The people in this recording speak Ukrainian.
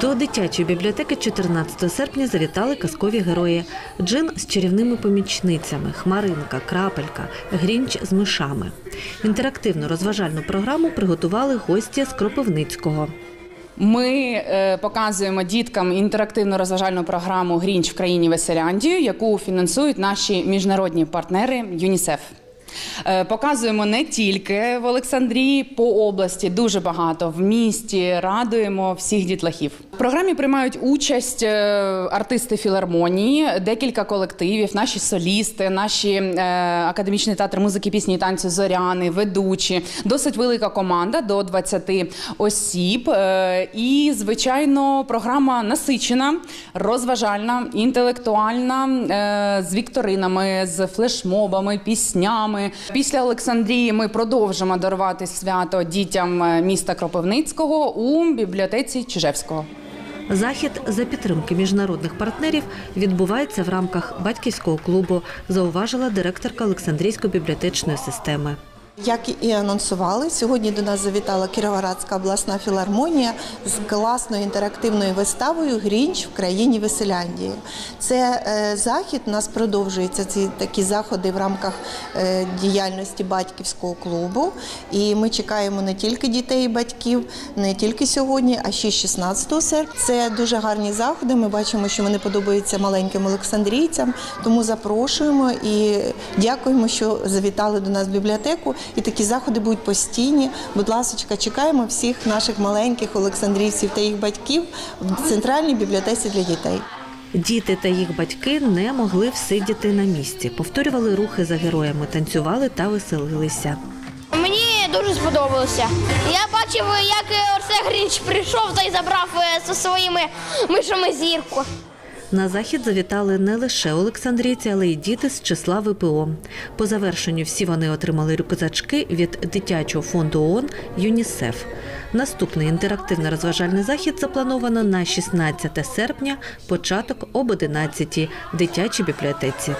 До дитячої бібліотеки 14 серпня завітали казкові герої: Джин з чарівними помічницями, Хмаринка, Крапелька, Грінч з мишами. Інтерактивну розважальну програму приготували гості з Кропивницького. Ми е, показуємо діткам інтерактивну розважальну програму Грінч в країні Веселяндію, яку фінансують наші міжнародні партнери ЮНІСЕФ. Е, Показуємо не тільки в Олександрії, по області дуже багато в місті. Радуємо всіх дітлахів. В програмі приймають участь е, артисти філармонії, декілька колективів, наші солісти, наші е, академічний театр музики, пісні і танцю зоряни, ведучі. Досить велика команда до 20 осіб. І, звичайно, програма насичена, розважальна, інтелектуальна, з вікторинами, з флешмобами, піснями. Після Олександрії ми продовжимо дарувати свято дітям е, міста Кропивницького у бібліотеці Чижевського. Захід за підтримки міжнародних партнерів відбувається в рамках батьківського клубу, зауважила директорка Олександрійської бібліотечної системи. Як і анонсували, сьогодні до нас завітала Кіровоградська обласна філармонія з класною інтерактивною виставою Грінч в країні Веселяндії. Це е, захід у нас продовжується ці такі заходи в рамках е, діяльності батьківського клубу. І ми чекаємо не тільки дітей і батьків, не тільки сьогодні, а ще 16 серпня. Це дуже гарні заходи. Ми бачимо, що вони подобаються маленьким олександрійцям. Тому запрошуємо і дякуємо, що завітали до нас в бібліотеку. І такі заходи будуть постійні. Будь ласка, чекаємо всіх наших маленьких олександрійців та їх батьків в центральній бібліотеці для дітей. Діти та їх батьки не могли всидіти на місці, повторювали рухи за героями, танцювали та веселилися. Мені дуже сподобалося. Я бачив, як Орсе Грінч прийшов та й забрав е, зі своїми мишами зірку. На захід завітали не лише олександрійці, але й діти з числа ВПО. По завершенню всі вони отримали рюкзачки від дитячого фонду ООН ЮНІСЕФ. Наступний інтерактивний розважальний захід заплановано на 16 серпня, початок об 11 в дитячій бібліотеці.